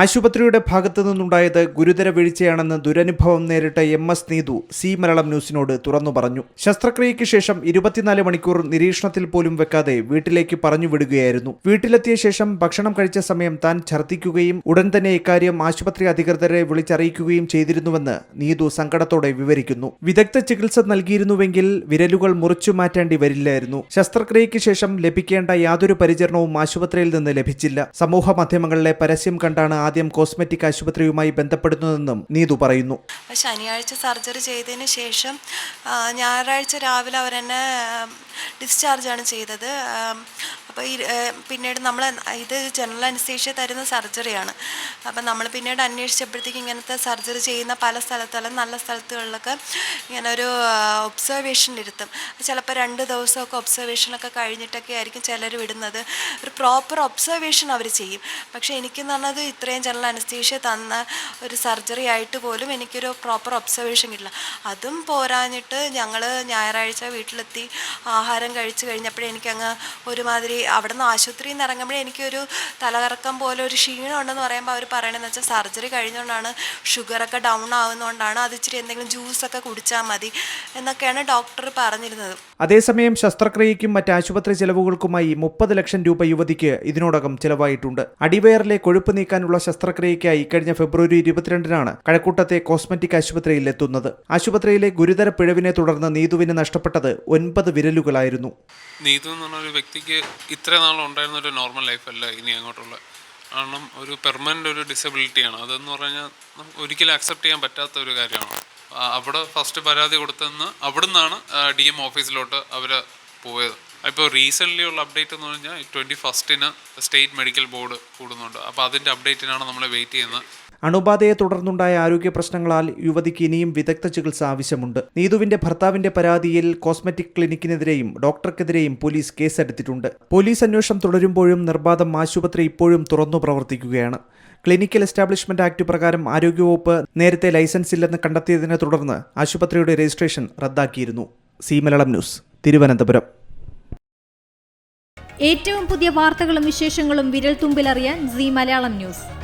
ആശുപത്രിയുടെ ഭാഗത്തു നിന്നുണ്ടായത് ഗുരുതര വീഴ്ചയാണെന്ന് ദുരനുഭവം നേരിട്ട M S Neethu C Malayalam ന്യൂസിനോട് തുറന്നു പറഞ്ഞു. ശസ്ത്രക്രിയയ്ക്ക് ശേഷം ഇരുപത്തിനാല് മണിക്കൂർ നിരീക്ഷണത്തിൽ പോലും വെക്കാതെ വീട്ടിലേക്ക് പറഞ്ഞു വിടുകയായിരുന്നു. വീട്ടിലെത്തിയ ശേഷം ഭക്ഷണം കഴിച്ച സമയം താൻ ഛർദ്ദിക്കുകയും ഉടൻ തന്നെ ഇക്കാര്യം ആശുപത്രി അധികൃതരെ വിളിച്ചറിയിക്കുകയും ചെയ്തിരുന്നുവെന്ന് നീതു സങ്കടത്തോടെ വിവരിക്കുന്നു. വിദഗ്ധ ചികിത്സ നൽകിയിരുന്നുവെങ്കിൽ വിരലുകൾ മുറിച്ചു മാറ്റേണ്ടി വരില്ലായിരുന്നു. ശസ്ത്രക്രിയയ്ക്ക് ശേഷം ലഭിക്കേണ്ട യാതൊരു പരിചരണവും ആശുപത്രിയിൽ നിന്ന് ലഭിച്ചില്ല. സമൂഹ മാധ്യമങ്ങളിലെ പരസ്യം കണ്ടാണ് ആദ്യം കോസ്മെറ്റിക് ആശുപത്രിയുമായി ബന്ധപ്പെടുന്നതെന്നും നീതു പറയുന്നു. ശനിയാഴ്ച സർജറി ചെയ്തതിന് ശേഷം ഞായറാഴ്ച രാവിലെ അവരെന്നെ ഡിസ്ചാർജാണ് ചെയ്തത്. അപ്പോൾ പിന്നീട് നമ്മൾ ഇത് ജനറൽ അനസ്തേഷ്യ തരുന്ന സർജറിയാണ്. അപ്പം നമ്മൾ പിന്നീട് അന്വേഷിച്ചപ്പോഴത്തേക്ക് ഇങ്ങനത്തെ സർജറി ചെയ്യുന്ന പല സ്ഥലത്തുള്ള നല്ല സ്ഥലത്തുകളിലൊക്കെ ഇങ്ങനെ ഒരു ഒബ്സർവേഷൻ ഇരുത്തും. ചിലപ്പോൾ രണ്ട് ദിവസമൊക്കെ ഒബ്സർവേഷനൊക്കെ കഴിഞ്ഞിട്ടൊക്കെ ആയിരിക്കും ചിലർ വിടുന്നത്. ഒരു പ്രോപ്പർ ഒബ്സർവേഷൻ അവർ ചെയ്യും. പക്ഷേ എനിക്കെന്ന് പറഞ്ഞത് ഇത്രയും ജനറൽ അനസ്തീഷ്യ തന്ന ഒരു സർജറി ആയിട്ട് പോലും എനിക്കൊരു പ്രോപ്പർ ഒബ്സർവേഷൻ കിട്ടില്ല. അതും പോരാഞ്ഞിട്ട് ഞങ്ങൾ ഞായറാഴ്ച വീട്ടിലെത്തി ആഹാരം കഴിച്ചു കഴിഞ്ഞപ്പോഴേ എനിക്കങ്ങ് ഒരുമാതിരി അവിടെ നിന്ന് ആശുപത്രിയിൽ നിന്ന് ഇറങ്ങുമ്പോഴേ എനിക്കൊരു തലകറക്കം പോലെ ഒരു ക്ഷീണം ഉണ്ടെന്ന് പറയുമ്പോൾ അവർ പറയണതെന്ന് വെച്ചാൽ സർജറി കഴിഞ്ഞുകൊണ്ടാണ് ഷുഗറൊക്കെ ഡൗൺ ആവുന്നതുകൊണ്ടാണ് അത് ഇച്ചിരി എന്തെങ്കിലും ജ്യൂസൊക്കെ കുടിച്ചാൽ മതി എന്നൊക്കെയാണ് ഡോക്ടർ പറഞ്ഞിരുന്നത്. അതേസമയം ശസ്ത്രക്രിയയ്ക്കും മറ്റ് ആശുപത്രി ചെലവുകൾക്കുമായി മുപ്പത് ലക്ഷം രൂപ യുവതിക്ക് ഇതിനോടകം ചെലവായിട്ടുണ്ട്. അടിവയറിലെ കൊഴുപ്പ് നീക്കാനുള്ള ശസ്ത്രക്രിയയ്ക്കായി കഴിഞ്ഞ ഫെബ്രുവരി ഇരുപത്തിരണ്ടിനാണ് കഴക്കൂട്ടത്തെ കോസ്മെറ്റിക് ആശുപത്രിയിൽ എത്തുന്നത്. ആശുപത്രിയിലെ ഗുരുതര പിഴവിനെ തുടർന്ന് നീതുവിന് നഷ്ടപ്പെട്ടത് ഒൻപത് വിരലുകളായിരുന്നു. നീതു എന്ന് പറഞ്ഞ ഒരു വ്യക്തിക്ക് ഇത്ര നാളുണ്ടായിരുന്ന ഒരു നോർമൽ ലൈഫല്ല ഇനി അങ്ങോട്ടുള്ള. കാരണം ഒരു പെർമനന്റ് ഒരു ഡിസബിലിറ്റിയാണ് അതെന്ന് പറഞ്ഞാൽ ഒരിക്കലും അക്സെപ്റ്റ് ചെയ്യാൻ പറ്റാത്ത ഒരു കാര്യമാണ്. അവിടെ ഫസ്റ്റ് പരാതി കൊടുത്തെന്ന് അവിടെ നിന്നാണ് ഡി എം ഓഫീസിലോട്ട് അവർ പോയത്. ഇപ്പോൾ റീസെന്റ്ലി ഉള്ള അപ്ഡേറ്റ് എന്ന് പറഞ്ഞാൽ ട്വന്റി ഫസ്റ്റിന് സ്റ്റേറ്റ് മെഡിക്കൽ ബോർഡ് കൂടുന്നുണ്ട്. അപ്പോൾ അതിന്റെ അപ്ഡേറ്റിനാണ് നമ്മൾ വെയിറ്റ് ചെയ്യുന്നത്. അണുബാധയെ തുടർന്നുണ്ടായ ആരോഗ്യ പ്രശ്നങ്ങളാൽ യുവതിക്ക് ഇനിയും വിദഗ്ധ ചികിത്സ ആവശ്യമുണ്ട്. നീതുവിന്റെ ഭർത്താവിന്റെ പരാതിയിൽ കോസ്മെറ്റിക് ക്ലിനിക്കിനെതിരെയും ഡോക്ടർക്കെതിരെയും പോലീസ് കേസെടുത്തിട്ടുണ്ട്. പോലീസ് അന്വേഷണം തുടരുമ്പോഴും നിർബാധം ആശുപത്രി ഇപ്പോഴും തുറന്നു പ്രവർത്തിക്കുകയാണ്. ക്ലിനിക്കൽ എസ്റ്റാബ്ലിഷ്മെന്റ് ആക്ട് പ്രകാരം ആരോഗ്യവകുപ്പ് നേരത്തെ ലൈസൻസ് ഇല്ലെന്ന് കണ്ടെത്തിയതിനെ തുടർന്ന് ആശുപത്രിയുടെ രജിസ്ട്രേഷൻ റദ്ദാക്കിയിരുന്നു. C Malayalam news Thiruvananthapuram. ഏറ്റവും പുതിയ വാർത്തകളും വിശേഷങ്ങളും വിരൽ തുമ്പിലറിയാൻ സി മലയാളം ന്യൂസ്.